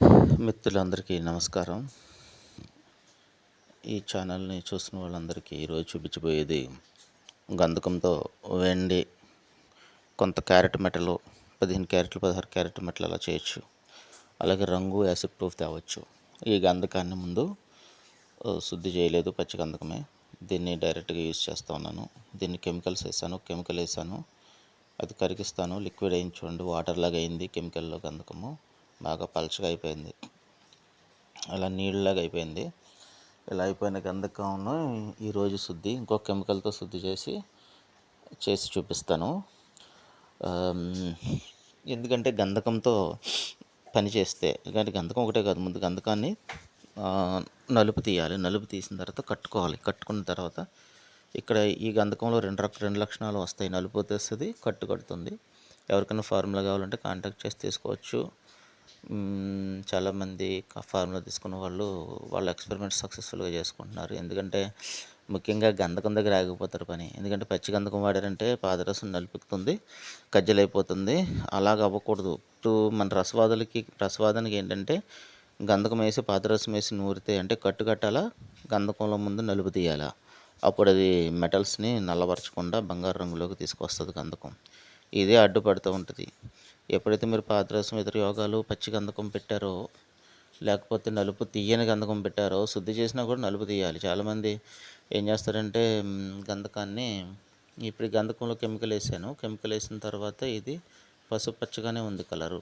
మిత్రులందరికీ నమస్కారం. ఈ ఛానల్ని చూసిన వాళ్ళందరికీ ఈరోజు చూపించబోయేది గంధకంతో వెండి కొంత క్యారెట్ మెటలు పదిహేను క్యారెట్లు పదహారు క్యారెట్ మెటలు అలా చేయొచ్చు. అలాగే రంగు యాసిడ్ ప్రూఫ్ తేవచ్చు. ఈ గంధకాన్ని ముందు శుద్ధి చేయలేదు పచ్చి గంధకమే. దీన్ని డైరెక్ట్గా యూజ్ చేస్తూ ఉన్నాను. దీన్ని కెమికల్స్ వేసాను కెమికల్ వేసాను. అది కరిగిస్తాను లిక్విడ్ వేయించుకోండి వాటర్ లాగా అయింది కెమికల్లో గంధకము. బాగా పలచగా అయిపోయింది. అలా నీళ్ళలాగా అయిపోయింది. ఇలా అయిపోయిన గంధకం ఈరోజు శుద్ధి ఇంకో కెమికల్తో శుద్ధి చేసి చేసి చూపిస్తాను. ఎందుకంటే గంధకంతో పని చేస్తే ఎందుకంటే గంధకం ఒకటే కాదు ముందు గంధకాన్ని నలుపు తీయాలి. నలుపు తీసిన తర్వాత కట్టుకోవాలి. కట్టుకున్న తర్వాత ఇక్కడ ఈ గంధకంలో రెండు రక రెండు లక్షణాలు వస్తాయి. నలుపు వస్తుంది కట్టు కడుతుంది. ఎవరికైనా ఫార్ములా కావాలంటే కాంటాక్ట్ చేసి తీసుకోవచ్చు. చాలామంది ఫార్ములా తీసుకున్న వాళ్ళు వాళ్ళ ఎక్స్పెరిమెంట్ సక్సెస్ఫుల్గా చేసుకుంటున్నారు. ఎందుకంటే ముఖ్యంగా గంధకం దగ్గర ఆగిపోతారు పని. ఎందుకంటే పచ్చి గంధకం వాడారంటే పాదరసం నలిపిస్తుంది కజ్జలైపోతుంది. అలాగ అవ్వకూడదు. ఇప్పుడు మన రసవాదులకి రసవాదానికి ఏంటంటే గంధకం వేసి పాదరసం వేసి నూరితే అంటే కట్టు కట్టాలా? గంధకంలో ముందు నలుపు తీయాలా? అప్పుడు అది మెటల్స్ని నల్లబరచకుండా బంగారు రంగులోకి తీసుకొస్తుంది గంధకం. ఇదే అడ్డుపడుతూ ఉంటుంది. ఎప్పుడైతే మీరు పాదరసం ఇతర యోగాలు పచ్చి గంధకం పెట్టారో లేకపోతే నలుపు తీయని గంధకం పెట్టారో శుద్ధి చేసినా కూడా నలుపు తీయాలి. చాలామంది ఏం చేస్తారంటే గంధకాన్ని ఇప్పుడు గంధకంలో కెమికల్ వేసాను. కెమికల్ వేసిన తర్వాత ఇది పసుపు పచ్చగానే ఉంది కలరు.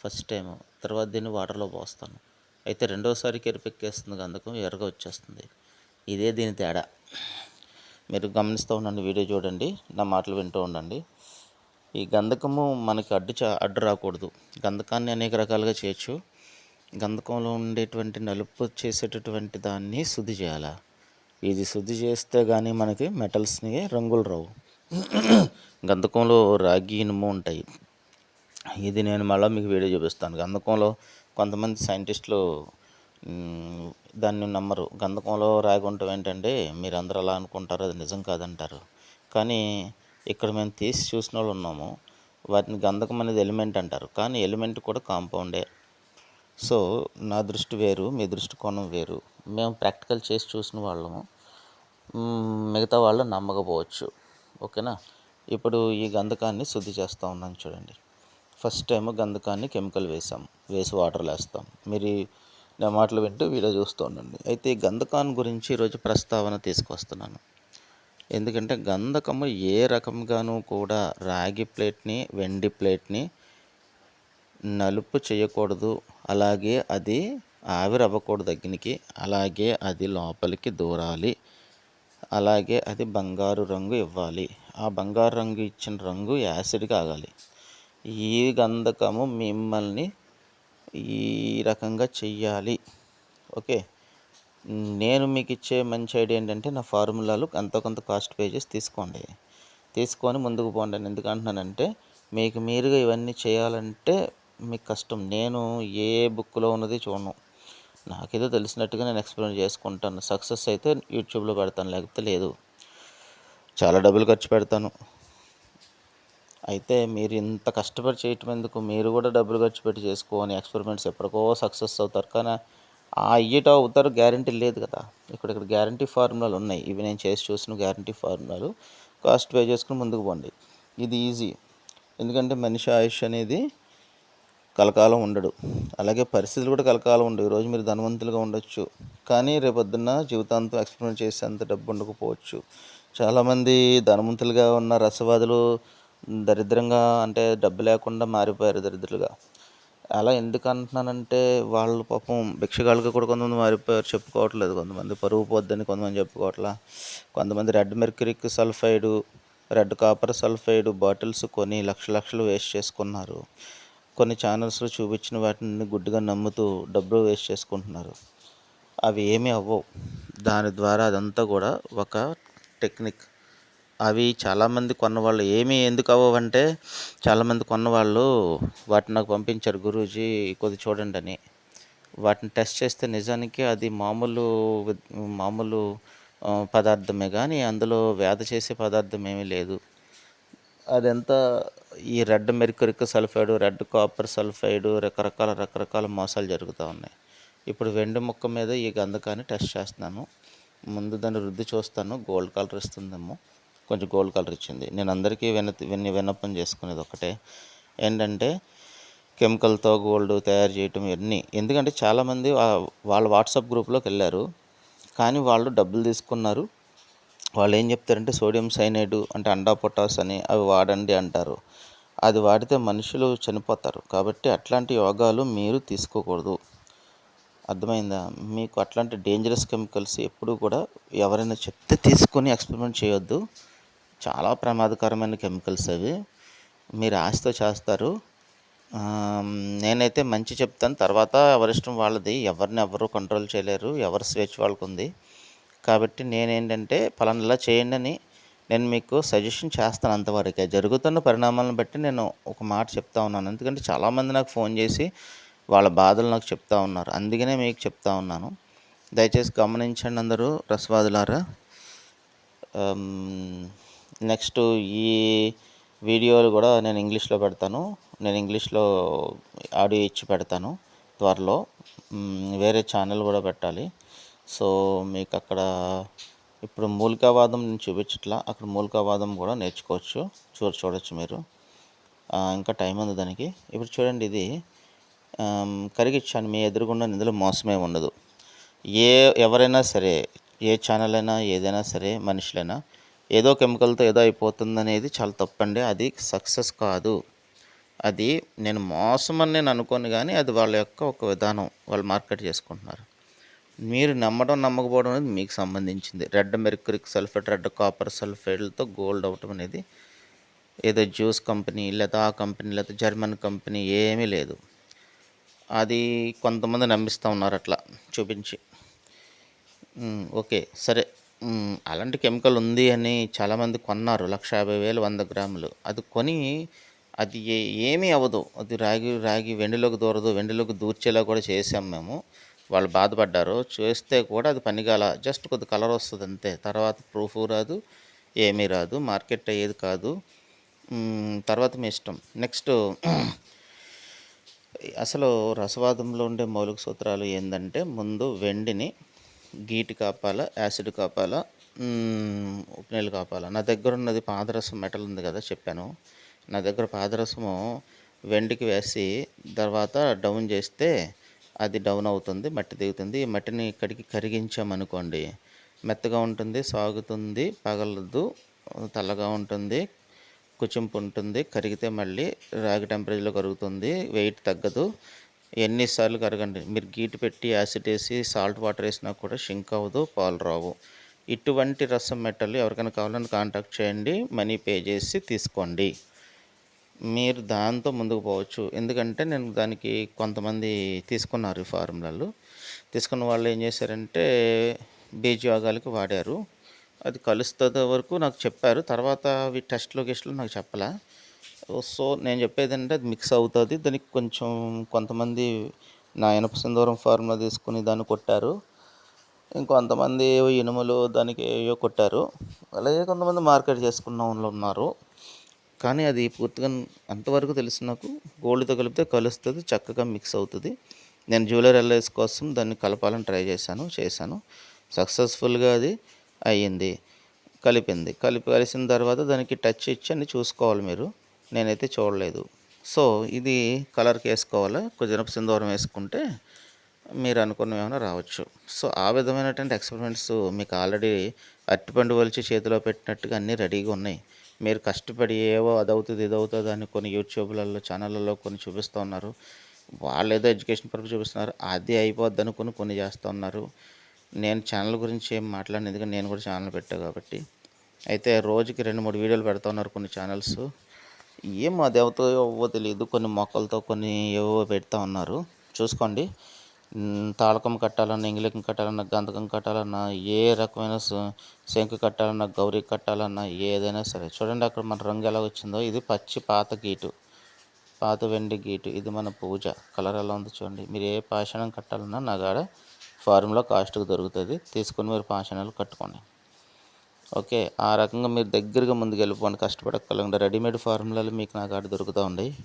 ఫస్ట్ టైం తర్వాత దీన్ని వాటర్లో పోస్తాను. అయితే రెండోసారి కెరిపెక్కేస్తుంది గంధకం ఎర్రగా వచ్చేస్తుంది. ఇదే దీని తేడా. మీరు గమనిస్తూ ఉండండి వీడియో చూడండి నా మాటలు వింటూ ఉండండి. ఈ గంధకము మనకి అడ్డు చా అడ్డు రాకూడదు. గంధకాన్ని అనేక రకాలుగా చేయొచ్చు. గంధకంలో ఉండేటువంటి నలుపు చేసేటటువంటి దాన్ని శుద్ధి చేయాలా. ఇది శుద్ధి చేస్తే కానీ మనకి మెటల్స్ని రంగులు రావు. గంధకంలో రాగి ఇనుము ఉంటాయి. ఇది నేను మళ్ళీ మీకు వీడియో చూపిస్తాను. గంధకంలో కొంతమంది సైంటిస్టులు దాన్ని నమ్మరు. గంధకంలో రాగి ఉండటం ఏంటంటే మీరు అందరూ అలా అనుకుంటారు అది నిజం కాదంటారు. కానీ ఇక్కడ మేము తీసి చూసిన వాళ్ళు ఉన్నాము. వాటిని గంధకం అనేది ఎలిమెంట్ అంటారు. కానీ ఎలిమెంట్ కూడా కాంపౌండే. సో నా దృష్టి వేరు మీ దృష్టికోణం వేరు. మేము ప్రాక్టికల్ చేసి చూసిన వాళ్ళము. మిగతా వాళ్ళు నమ్మకపోవచ్చు. ఓకేనా? ఇప్పుడు ఈ గంధకాన్ని శుద్ధి చేస్తూ ఉన్నాను చూడండి. ఫస్ట్ టైం గంధకాన్ని కెమికల్ వేసాం. వేసి వాటర్ వేస్తాం మీరు నా మాటలు వింటూ వీడియో చూస్తూ ఉండండి. అయితే ఈ గంధకాన్ని గురించి ఈరోజు ప్రస్తావన తీసుకొస్తున్నాను. ఎందుకంటే గంధకము ఏ రకంగానూ కూడా రాగి ప్లేట్ని వెండి ప్లేట్ని నలుపు చేయకూడదు. అలాగే అది ఆవిరి అవ్వకూడదు అగ్నికి. అలాగే అది లోపలికి దూరాలి. అలాగే అది బంగారు రంగు ఇవ్వాలి. ఆ బంగారు రంగు ఇచ్చిన రంగు యాసిడ్ కాగాలి. ఈ గంధకము మిమ్మల్ని ఈ రకంగా చెయ్యాలి. ఓకే? నేను మీకు ఇచ్చే మంచి ఐడియా ఏంటంటే నా ఫార్ములాలు ఎంతో కొంత కాస్ట్ పేజెస్ తీసుకోండి. తీసుకొని ముందుకు పోండి అని ఎందుకు అంటున్నానంటే మీకు మీరుగా ఇవన్నీ చేయాలంటే మీకు కష్టం. నేను ఏ బుక్లో ఉన్నది చూడను. నాకేదో తెలిసినట్టుగా నేను ఎక్స్ప్లెయిన్ చేసుకుంటాను. సక్సెస్ అయితే యూట్యూబ్లో పెడతాను లేకపోతే లేదు. చాలా డబ్బులు ఖర్చు పెడతాను. అయితే మీరు ఇంత కష్టపడి చేయటం ఎందుకు? మీరు కూడా డబ్బులు ఖర్చు పెట్టి చేసుకోని ఎక్స్పెరిమెంట్స్ ఎప్పటికో సక్సెస్ అవుతారు. కానీ ఆ అయ్యేట అవుతారు గ్యారంటీ లేదు కదా. ఇక్కడ ఇక్కడ గ్యారంటీ ఫార్ములాలు ఉన్నాయి. ఇవి నేను చేసి చూసిన గ్యారంటీ ఫార్ములాలు. కాస్ట్ పే చేసుకుని ముందుకు పోండి. ఇది ఈజీ. ఎందుకంటే మనిషి ఆయుష్ అనేది కలకాలం ఉండడు. అలాగే పరిస్థితులు కూడా కలకాలం ఉండవు. ఈరోజు మీరు ధనవంతులుగా ఉండొచ్చు. కానీ రేపొద్దున్న జీవితాంతం ఎక్స్పెరిమెంట్ చేసేంత డబ్బు ఉండకపోవచ్చు. చాలామంది ధనవంతులుగా ఉన్న రసవాదులు దరిద్రంగా అంటే డబ్బు లేకుండా మారిపోయారు దరిద్రులుగా. అలా ఎందుకు అంటున్నానంటే వాళ్ళు పాపం భిక్షగాళ్ళుగా కూడా కొంతమంది మారిపోయారు చెప్పుకోవట్లేదు. కొంతమంది పరువు పోద్దని కొంతమంది చెప్పుకోవట్లా. కొంతమంది red mercuric sulphide red copper sulphide bottles కొని లక్ష లక్షలు వేస్ట్ చేసుకున్నారు. కొన్ని ఛానల్స్లో చూపించిన వాటిని గుడ్డిగా నమ్ముతూ డబ్బులు వేస్ట్ చేసుకుంటున్నారు. అవి ఏమీ అవ్వవు. దాని ద్వారా అదంతా కూడా ఒక టెక్నిక్. అవి చాలామంది కొన్నవాళ్ళు ఏమి ఎందుకు అవ్వవంటే చాలామంది కొన్నవాళ్ళు వాటిని నాకు పంపించారు గురూజీ కొద్ది చూడండి అని. వాటిని టెస్ట్ చేస్తే నిజానికి అది మామూలు మామూలు పదార్థమే కానీ అందులో వ్యాధి చేసే పదార్థం ఏమీ లేదు. అదంతా ఈ red mercuric sulphide red copper sulphide రకరకాల రకరకాల మోసాలు జరుగుతూ ఉన్నాయి. ఇప్పుడు వెండి ముక్క మీద ఈ గంధకాన్ని టెస్ట్ చేస్తున్నాను. ముందు దాన్ని రుద్ది చూస్తాను. గోల్డ్ కలర్ ఇస్తుందేమో. కొంచెం గోల్డ్ కలర్ ఇచ్చింది. నేను అందరికీ విన విన్న విన్నపం చేసుకునేది ఒకటే. ఏంటంటే కెమికల్తో గోల్డ్ తయారు చేయటం ఇవన్నీ. ఎందుకంటే చాలామంది వాళ్ళ వాట్సాప్ గ్రూప్లోకి వెళ్ళారు. కానీ వాళ్ళు డబ్బులు తీసుకున్నారు. వాళ్ళు ఏం చెప్తారంటే సోడియం సైనైడ్ అంటే అండా పొటాస్ అని అవి వాడండి అంటారు. అది వాడితే మనుషులు చనిపోతారు. కాబట్టి అట్లాంటి యోగాలు మీరు తీసుకోకూడదు. అర్థమైందా? మీకు అట్లాంటి డేంజరస్ కెమికల్స్ ఎప్పుడు కూడా ఎవరైనా చెప్తే తీసుకొని ఎక్స్పెరిమెంట్ చేయొద్దు. చాలా ప్రమాదకరమైన కెమికల్స్ అవి. మీరు ఆశతో చేస్తారు. నేనైతే మంచి చెప్తాను. తర్వాత ఎవరిష్టం వాళ్ళది. ఎవరిని ఎవరు కంట్రోల్ చేయలేరు. ఎవరి స్వేచ్ఛ వాళ్ళకు ఉంది కాబట్టి నేనేంటంటే పలానలా చేయండి అని నేను మీకు సజెషన్ చేస్తాను అంతవరకే. జరుగుతున్న పరిణామాలను బట్టి నేను ఒక మాట చెప్తా ఉన్నాను. ఎందుకంటే చాలామంది నాకు ఫోన్ చేసి వాళ్ళ బాధలు నాకు చెప్తా ఉన్నారు. అందుకనే మీకు చెప్తా ఉన్నాను. దయచేసి గమనించండి అందరూ రసవాదులారా. నెక్స్ట్ ఈ వీడియోలు కూడా నేను ఇంగ్లీష్లో పెడతాను. నేను ఇంగ్లీష్లో ఆడియో ఇచ్చి పెడతాను త్వరలో. వేరే ఛానల్ కూడా పెట్టాలి. సో మీకు అక్కడ ఇప్పుడు మూలికావాదం నేను చూపించట్లా అక్కడ మూలికావాదం కూడా నేర్చుకోవచ్చు. చూ చూడొచ్చు మీరు. ఇంకా టైం ఉంది దానికి. ఇప్పుడు చూడండి ఇది. కరిగిచ్చాను. మీ ఎదురుగుండా ఇందులో మోసమే ఉండదు. ఏ ఎవరైనా సరే ఏ ఛానల్ అయినా ఏదైనా సరే మనుషులైనా ఏదో కెమికల్తో ఏదో అయిపోతుంది అనేది చాలా తప్పండి. అది సక్సెస్ కాదు. అది నేను మోసం అని నేను అనుకోను కానీ అది వాళ్ళ యొక్క ఒక విధానం. వాళ్ళు మార్కెట్ చేసుకుంటున్నారు. మీరు నమ్మడం నమ్మకపోవడం అనేది మీకు సంబంధించింది. Red mercuric sulphate red copper సల్ఫేట్లతో gold అవటం అనేది ఏదో జ్యూస్ కంపెనీ లేదా ఆ కంపెనీ లేదా జర్మన్ కంపెనీ ఏమీ లేదు. అది కొంతమంది నమ్మిస్తూ ఉన్నారు అట్లా చూపించి. ఓకే. సరే. అలాంటి కెమికల్ ఉంది అని చాలామంది కొన్నారు. లక్ష యాభై వేలు వంద గ్రాములు. అది కొని అది ఏ- ఏమీ అవ్వదు. అది రాగి రాగి వెండిలోకి దూరదు. వెండిలోకి దూర్చేలా కూడా చేసాం మేము. వాళ్ళు బాధపడ్డారు. చేస్తే కూడా అది పనిగాల. జస్ట్ కొద్ది కలర్ వస్తుంది అంతే. తర్వాత ప్రూఫ్ రాదు ఏమీ రాదు. మార్కెట్ అయ్యేది కాదు. తర్వాత మీ ఇష్టం. నెక్స్ట్ అసలు రసవాదంలో ఉండే మౌలిక సూత్రాలు ఏంటంటే ముందు వెండిని గీటు కాపాల యాసిడ్ కాపాల మ్, కాపాలా కాపాల. నా దగ్గర ఉన్నది పాదరసం మెటల్ ఉంది కదా చెప్పాను. నా దగ్గర పాదరసము వెండికి వేసి తర్వాత డౌన్ చేస్తే అది డౌన్ అవుతుంది మట్టి దిగుతుంది. ఈ మట్టిని ఇక్కడికి కరిగించామనుకోండి మెత్తగా ఉంటుంది సాగుతుంది పగలదు తెల్లగా ఉంటుంది కుచింపు ఉంటుంది. కరిగితే మళ్ళీ రాగి టెంపరేచర్లో కరుగుతుంది వెయిట్ తగ్గదు. ఎన్నిసార్లు కరగండి. మీరు గీటు పెట్టి యాసిడ్ వేసి సాల్ట్ వాటర్ వేసినా కూడా షింక్ అవ్వదు పాలు రావు. ఇటువంటి రసం మెట్టలు ఎవరికైనా కావాలని కాంటాక్ట్ చేయండి మనీ పే చేసి తీసుకోండి. మీరు దాంతో ముందుకు పోవచ్చు. ఎందుకంటే నేను దానికి కొంతమంది తీసుకున్నారు ఈ ఫార్ములాలు. తీసుకున్న వాళ్ళు ఏం చేశారంటే బీజయోగాలకి వాడారు. అది కలుస్తుంది వరకు నాకు చెప్పారు. తర్వాత అవి టెస్ట్లో లొకేషన్లో నాకు చెప్పలా. సో నేను చెప్పేది అంటే అది మిక్స్ అవుతుంది. దానికి కొంచెం కొంతమంది నా ఇనప సింధూరం ఫార్ములా తీసుకుని దాన్ని కొట్టారు. ఇంకొంతమంది ఇనుములు దానికి ఏవో కొట్టారు. అలాగే కొంతమంది మార్కెట్ చేసుకున్న వాళ్ళు ఉన్నారు. కానీ అది పూర్తిగా అంతవరకు తెలిసి నాకు గోల్డ్తో కలిపితే కలుస్తుంది చక్కగా మిక్స్ అవుతుంది. నేను జ్యువెలర్ ఎల్ఐస్ కోసం దాన్ని కలపాలని ట్రై చేశాను చేశాను. సక్సెస్ఫుల్గా అది అయ్యింది కలిపింది. కలిపి కలిసిన తర్వాత దానికి టచ్ ఇచ్చి అన్ని చూసుకోవాలి మీరు. నేనైతే చూడలేదు. సో ఇది కలర్కి వేసుకోవాలి కొంచెం సింధూరం వేసుకుంటే మీరు అనుకున్న ఏమైనా రావచ్చు. సో ఆ విధమైనటువంటి ఎక్స్పెరిమెంట్స్ మీకు ఆల్రెడీ అరటిపండు వలిచి చేతిలో పెట్టినట్టుగా అన్నీ రెడీగా ఉన్నాయి. మీరు కష్టపడి ఏవో అదవుతుంది ఇదవుతుంది అని కొన్ని యూట్యూబ్లలో ఛానళ్ళలో కొన్ని చూపిస్తూ ఉన్నారు. వాళ్ళు ఏదో ఎడ్యుకేషన్ పర్పస్ చూపిస్తున్నారు. అది అయిపోద్ది అనుకుని కొన్ని చేస్తూ ఉన్నారు. నేను ఛానల్ గురించి ఏం మాట్లాడిన. ఎందుకంటే నేను కూడా ఛానల్ పెట్టా కాబట్టి. అయితే రోజుకి రెండు మూడు వీడియోలు పెడతా ఉన్నారు కొన్ని ఛానల్స్. ఏం అది దేవత ఏవో తెలియదు కొన్ని మొక్కలతో కొన్ని ఏవో పెడతా ఉన్నారు. చూసుకోండి. తాళకం కట్టాలన్నా ఇంగిలికం కట్టాలన్నా గంధకం కట్టాలన్నా ఏ రకమైన స- శంకు కట్టాలన్నా గౌరీ కట్టాలన్నా ఏదైనా సరే. చూడండి అక్కడ మన రంగు ఎలా వచ్చిందో. ఇది పచ్చి పాత గీటు. పాత వెండి గీటు. ఇది మన పూజ. కలర్ ఎలా ఉందో చూడండి. మీరు ఏ పాషాణం కట్టాలన్నా నా కాడ ఫార్ములా కాస్ట్కి దొరుకుతుంది. తీసుకొని మీరు పాషాణాలు కట్టుకోండి. ఓకే ఆ రకంగా మీరు దగ్గరగా ముందుకు వెళ్ళిపోండి కష్టపడక్కర్లేకుండా రెడీమేడ్ ఫార్ములాలు మీకు నా కాడ దొరుకుతూ ఉన్నాయి.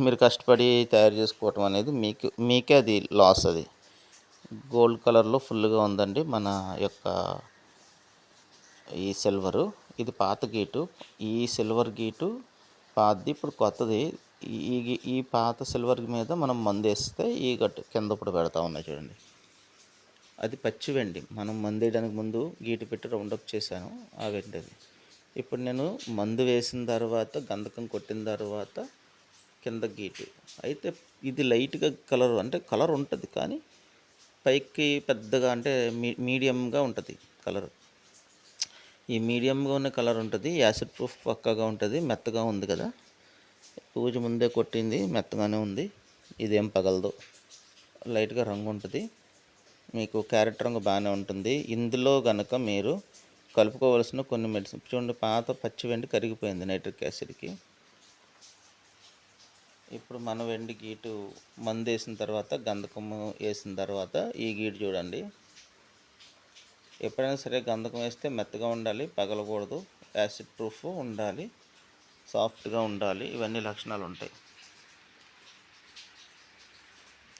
మీరు కష్టపడి తయారు చేసుకోవటం అనేది మీకు మీకే అది లాస్ అది. గోల్డ్ కలర్లో ఫుల్గా ఉందండి మన యొక్క ఈ సిల్వరు ఇది పాత గీటు. ఈ సిల్వర్ గీటు పాతది ఇప్పుడు కొత్తది. ఈ ఈ- ఈ పాత సిల్వర్ మీద మనం మందు వేస్తే ఈ గట్టు కింద ఇప్పుడు పెడతా ఉన్నాయి చూడండి. అది పచ్చి వెండి. మనం మందు వేయడానికి ముందు గీటు పెట్టి రౌండప్ చేశాను ఆ వెండి అది. ఇప్పుడు నేను మందు వేసిన తర్వాత గంధకం కొట్టిన తర్వాత కింద గీటు. అయితే ఇది లైట్గా కలర్ అంటే కలర్ ఉంటుంది కానీ పైకి పెద్దగా అంటే మీ మీడియంగా ఉంటుంది కలర్ ఈ మీడియంగా ఉన్న కలర్ ఉంటుంది యాసిడ్ ప్రూఫ్ పక్కాగా ఉంటుంది మెత్తగా ఉంది కదా. పూజ ముందే కొట్టింది మెత్తగానే ఉంది. ఇదేం పగలదు. లైట్గా రంగు ఉంటుంది. మీకు క్యారెట్ రంగు బాగానే ఉంటుంది. ఇందులో గనక మీరు కలుపుకోవాల్సిన కొన్ని మెడిసిన్ చూడండి పాత పచ్చి వెండి కరిగిపోయింది నైట్రిక్ యాసిడ్కి. ఇప్పుడు మన వెండి గీటు మందు వేసిన తర్వాత గంధకము వేసిన తర్వాత ఈ గీటు చూడండి. ఎప్పుడైనా సరే గంధకం వేస్తే మెత్తగా ఉండాలి పగలకూడదు యాసిడ్ ప్రూఫ్ ఉండాలి సాఫ్ట్గా ఉండాలి ఇవన్నీ లక్షణాలు ఉంటాయి.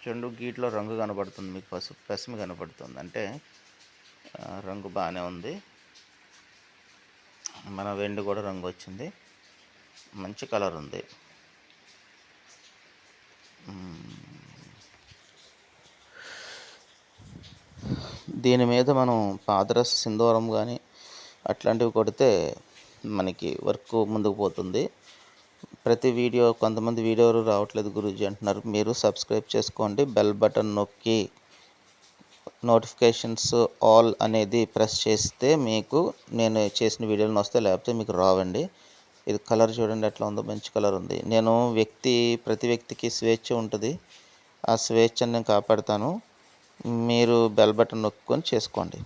చెండు గీట్లో రంగు కనబడుతుంది మీకు పసుపు పసుమి కనబడుతుంది. అంటే రంగు బాగానే ఉంది. మన వెండి కూడా రంగు వచ్చింది. మంచి కలర్ ఉంది. దీని మీద మనం పాదరస సింధూరం కానీ అట్లాంటివి కొడితే మనకి వర్క్ ముందుకు పోతుంది. ప్రతి వీడియో కొంతమంది వీడియోలు రావట్లేదు గురూజీ అంటున్నారు. మీరు సబ్స్క్రైబ్ చేసుకోండి. బెల్ బటన్ నొక్కి నోటిఫికేషన్స్ ఆల్ అనేది ప్రెస్ చేస్తే మీకు నేను చేసిన వీడియోలు వస్తే లేకపోతే మీకు రావండి. ఇది కలర్ చూడండి ఎట్లా ఉందో. మంచి కలర్ ఉంది. నేను వ్యక్తి ప్రతి వ్యక్తికి స్వేచ్ఛ ఉంటుంది. ఆ స్వేచ్ఛను నేను కాపాడుతాను. మీరు బెల్ బటన్ నొక్కుని చేసుకోండి.